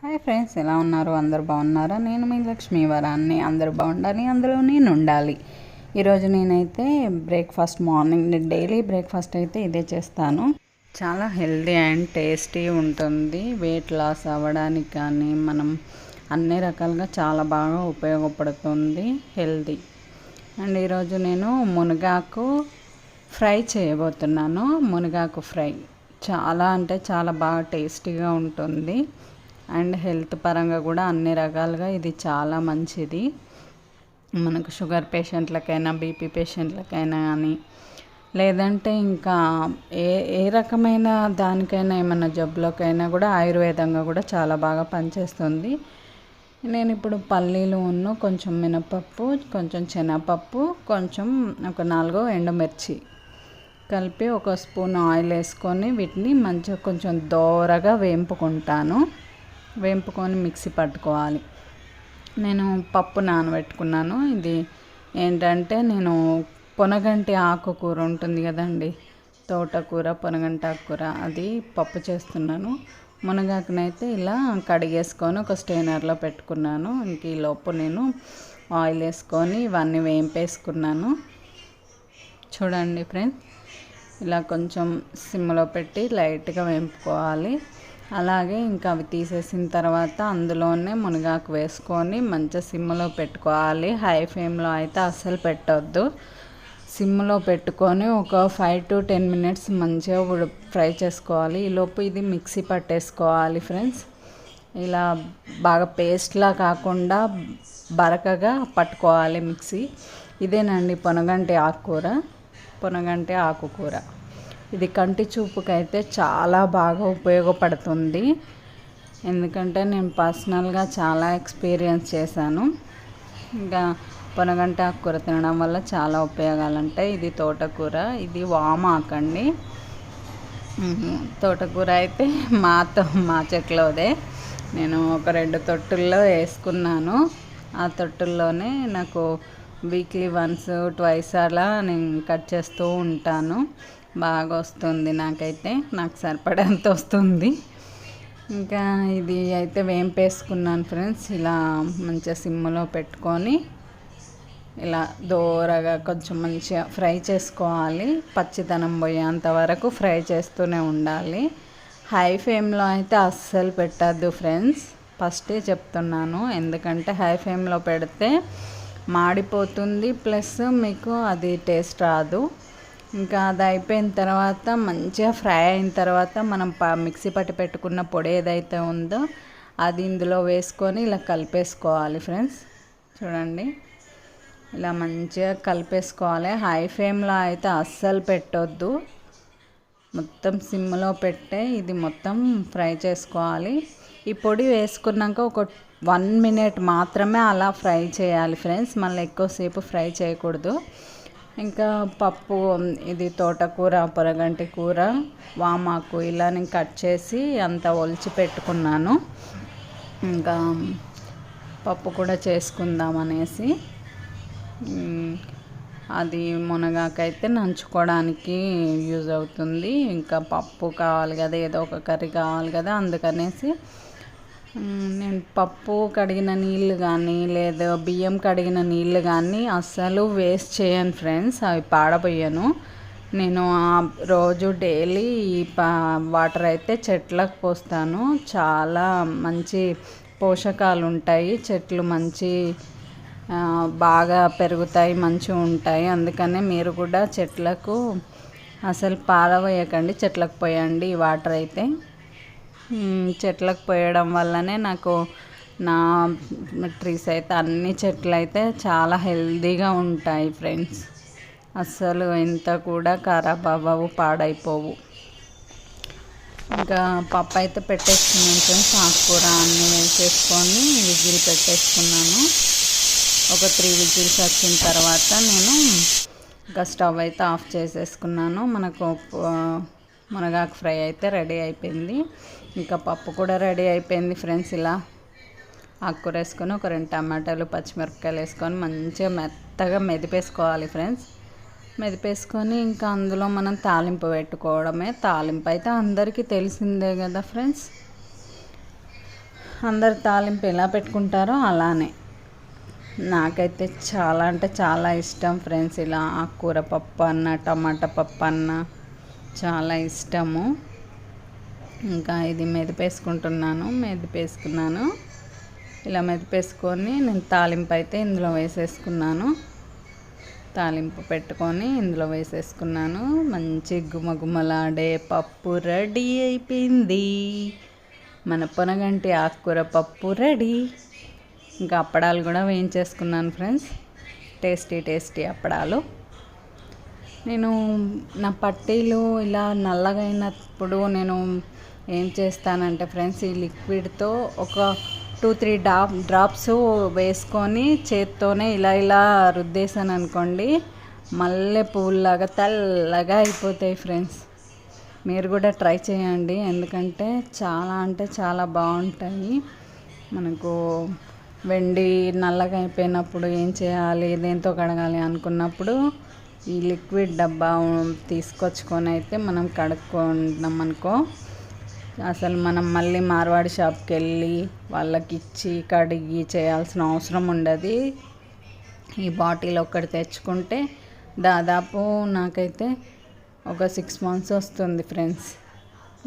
Hi friends ఎలా ఉన్నారు? అందరు బాగున్నారా? నేను మీ లక్ష్మీ వరాన్ని. అందరూ బాగుండాలి అందులో నేను ఉండాలి. ఈరోజు నేనైతే బ్రేక్ఫాస్ట్ మార్నింగ్ డైలీ బ్రేక్ఫాస్ట్ అయితే ఇదే చేస్తాను. చాలా హెల్దీ అండ్ టేస్టీ ఉంటుంది. వెయిట్ లాస్ అవ్వడానికి కానీ మనం అన్ని రకాలుగా చాలా బాగా ఉపయోగపడుతుంది. హెల్దీ. అండ్ ఈరోజు నేను మునగాకు ఫ్రై చేయబోతున్నాను. మునగాకు ఫ్రై చాలా అంటే చాలా బాగా టేస్టీగా ఉంటుంది. అండ్ హెల్త్ పరంగా కూడా అన్ని రకాలుగా ఇది చాలా మంచిది. మనకు షుగర్ పేషెంట్లకైనా బీపీ పేషెంట్లకైనా కానీ లేదంటే ఇంకా ఏ ఏ రకమైన దానికైనా ఏమైనా జబ్బులకైనా కూడా ఆయుర్వేదంగా కూడా చాలా బాగా పనిచేస్తుంది. నేను ఇప్పుడు పల్లీలు ఉన్న కొంచెం మినపప్పు కొంచెం శనగపప్పు కొంచెం ఒక నాలుగు ఎండుమిర్చి కలిపి ఒక స్పూన్ ఆయిల్ వేసుకొని వీటిని మంచిగా కొంచెం దోరగా వేంపుకుంటాను. వేంపుకొని మిక్సీ పట్టుకోవాలి. నేను పప్పు నానబెట్టుకున్నాను. ఇది ఏంటంటే నేను పొనగంటి ఆకుకూర ఉంటుంది కదండి తోటకూర పొనగంటి ఆకుకూర అది పప్పు చేస్తున్నాను. మునగాకునైతే ఇలా కడిగేసుకొని ఒక స్టెయినర్లో పెట్టుకున్నాను. ఇంక ఈ లోపు నేను ఆయిల్ వేసుకొని ఇవన్నీ వేంపేసుకున్నాను. చూడండి ఫ్రెండ్స్ ఇలా కొంచెం సిమ్లో పెట్టి లైట్గా వేంపుకోవాలి. అలాగే ఇంకా అవి తీసేసిన తర్వాత అందులోనే మునగాకు వేసుకొని మంచిగా సిమ్లో పెట్టుకోవాలి. హై ఫ్లేమ్లో అయితే అస్సలు పెట్టొద్దు. సిమ్లో పెట్టుకొని ఒక ఫైవ్ టు టెన్ మినిట్స్ మంచిగా ఫ్రై చేసుకోవాలి. ఈలోపు ఇది మిక్సీ పట్టేసుకోవాలి ఫ్రెండ్స్. ఇలా బాగా పేస్ట్లా కాకుండా బరకగా పట్టుకోవాలి మిక్సీ. ఇదేనండి పొనగంటి ఆకుకూర. పొనగంటి ఆకుకూర. ఇది కంటి చూపుకైతే చాలా బాగా ఉపయోగపడుతుంది. ఎందుకంటే నేను పర్సనల్గా చాలా ఎక్స్పీరియన్స్ చేశాను. ఇంకా పొనగంట ఆకుకూర తినడం వల్ల చాలా ఉపయోగాలు ఉంటాయి ఇది తోటకూర ఇది వామాకండి. తోటకూర అయితే మాతో మా చెట్లోదే. నేను ఒక రెండు తొట్టుల్లో వేసుకున్నాను. ఆ తొట్టుల్లోనే నాకు వీక్లీ వన్స్ ట్వైస్ అలా నేను కట్ చేస్తూ ఉంటాను. బాగా వస్తుంది నాకైతే. నాకు సరిపడేంత వస్తుంది ఇంకా ఇది అయితే వేంపేసుకున్నాను ఫ్రెండ్స్. ఇలా మంచిగా సిమ్లో పెట్టుకొని ఇలా దూరగా కొంచెం మంచిగా ఫ్రై చేసుకోవాలి. పచ్చితనం పోయేంత వరకు ఫ్రై చేస్తూనే ఉండాలి. హై ఫ్లేమ్లో అయితే అస్సలు పెట్టద్దు ఫ్రెండ్స్. ఫస్టే చెప్తున్నాను. ఎందుకంటే హై ఫ్లేమ్లో పెడితే మాడిపోతుంది. ప్లస్ మీకు అది టేస్ట్ రాదు. ఇంకా అది అయిపోయిన తర్వాత మంచిగా ఫ్రై అయిన తర్వాత మనం ప మిక్సీ పట్టి పెట్టుకున్న పొడి ఏదైతే ఉందో అది ఇందులో వేసుకొని ఇలా కలిపేసుకోవాలి ఫ్రెండ్స్. చూడండి. ఇలా మంచిగా కలిపేసుకోవాలి. హై ఫ్లేమ్లో అయితే అస్సలు పెట్టొద్దు. మొత్తం సిమ్లో పెట్టే ఇది మొత్తం ఫ్రై చేసుకోవాలి. ఈ పొడి వేసుకున్నాక ఒక వన్ మినిట్ మాత్రమే అలా ఫ్రై చేయాలి ఫ్రెండ్స్. మళ్ళీ ఎక్కువసేపు ఫ్రై చేయకూడదు. ఇంకా పప్పు ఇది తోటకూర పొరగంటి కూర వామాకు ఇలా నేను కట్ చేసి అంత ఒలిచి పెట్టుకున్నాను. ఇంకా పప్పు కూడా చేసుకుందాం అనేసి. అది మునగాకైతే నంచుకోవడానికి యూజ్ అవుతుంది. ఇంకా పప్పు కావాలి కదా ఏదో ఒక కర్రీ కావాలి కదా అందుకనేసి నేను పప్పు కడిగిన నీళ్ళు కానీ లేదా బియ్యం కడిగిన నీళ్ళు కానీ అస్సలు వేస్ట్ చేయను ఫ్రెండ్స్ అవి పాడబోయాను. నేను రోజు డైలీ ఈ వాటర్ అయితే చెట్లకు పోస్తాను. చాలా మంచి పోషకాలు ఉంటాయి. చెట్లు మంచి బాగా పెరుగుతాయి మంచిగా ఉంటాయి. అందుకనే మీరు కూడా చెట్లకు అసలు పారవేయకండి చెట్లకు పోయండి ఈ వాటర్ అయితే. చెట్లకు పోయడం వల్లనే నాకు నా ట్రీస్ అయితే అన్ని చెట్లు అయితే చాలా హెల్దీగా ఉంటాయి ఫ్రెండ్స్. అస్సలు ఎంత కూడా ఖరాబ్ అవ్వవు పాడైపోవు. ఇంకా పప్పు అయితే పెట్టేసుకున్నాను ఫ్రెండ్స్ ఆకుకూర అన్నీ వేసేసుకొని విజిల్ పెట్టేసుకున్నాను. ఒక త్రీ విజిల్స్ వచ్చిన తర్వాత నేను ఇంకా స్టవ్ అయితే ఆఫ్ చేసేసుకున్నాను. మనకు మునగాకు ఫ్రై అయితే రెడీ అయిపోయింది. ఇంకా పప్పు కూడా రెడీ అయిపోయింది ఫ్రెండ్స్. ఇలా ఆకుకూర వేసుకొని ఒక రెండు టమాటాలు పచ్చిమిరపకాయలు వేసుకొని మంచిగా మెత్తగా మెదిపేసుకోవాలి ఫ్రెండ్స్. మెదిపేసుకొని ఇంకా అందులో మనం తాలింపు పెట్టుకోవడమే. తాలింపు అయితే అందరికీ తెలిసిందే కదా ఫ్రెండ్స్. అందరు తాలింపు ఎలా పెట్టుకుంటారో అలానే. నాకైతే చాలా అంటే చాలా ఇష్టం ఫ్రెండ్స్ ఇలా ఆకుకూర పప్పు అన్న టమాటా పప్పు అన్న. చాలా ఇష్టము. ఇంకా ఇది మెదిపేసుకుంటున్నాను మెదిపేసుకున్నాను. ఇలా మెదిపేసుకొని నేను తాలింపు అయితే ఇందులో వేసేసుకున్నాను. తాలింపు పెట్టుకొని ఇందులో వేసేసుకున్నాను. మంచి గుమగుమలాడే పప్పు రెడీ అయిపోయింది. మన పొనగంటి ఆకుకూర పప్పు రెడీ. ఇంకా అప్పడాలు కూడా వేయించేసుకున్నాను ఫ్రెండ్స్. టేస్టీ టేస్టీ అప్పడాలు. నేను నా పట్టీలు ఇలా నల్లగా అయినప్పుడు నేను ఏం చేస్తానంటే ఫ్రెండ్స్ ఈ లిక్విడ్తో ఒక టూ త్రీ డ్రాప్ డ్రాప్స్ వేసుకొని చేత్తోనే ఇలా ఇలా రుద్దేశాను అనుకోండి మల్లె పువ్వులాగా తెల్లగా అయిపోతాయి ఫ్రెండ్స్. మీరు కూడా ట్రై చేయండి ఎందుకంటే చాలా అంటే చాలా బాగుంటాయి. మనకు వెండి నల్లగా అయిపోయినప్పుడు ఏం చేయాలి దేంతో కడగాలి అనుకున్నప్పుడు ఈ లిక్విడ్ డబ్బా తీసుకొచ్చుకొని అయితే మనం కడుక్కుంటాం అనుకో అసలు మనం మళ్ళీ మార్వాడి షాప్కి వెళ్ళి వాళ్ళకి ఇచ్చి కడిగి చేయాల్సిన అవసరం ఉండదు. ఈ బాటిల్ ఒక్కటి తెచ్చుకుంటే దాదాపు నాకైతే ఒక సిక్స్ మంత్స్ వస్తుంది ఫ్రెండ్స్.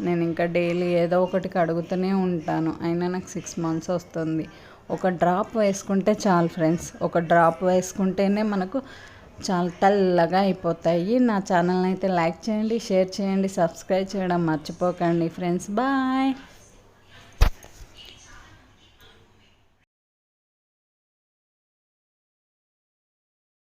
నేను ఇంకా డైలీ ఏదో ఒకటి కడుగుతూనే ఉంటాను అయినా నాకు సిక్స్ మంత్స్ వస్తుంది. ఒక డ్రాప్ వేసుకుంటే చాలు ఫ్రెండ్స్. ఒక డ్రాప్ వేసుకుంటేనే మనకు చాలా తెల్లగా అయిపోతాయి. నా ఛానల్ని అయితే లైక్ చేయండి షేర్ చేయండి సబ్స్క్రైబ్ చేయడం మర్చిపోకండి. Friends bye.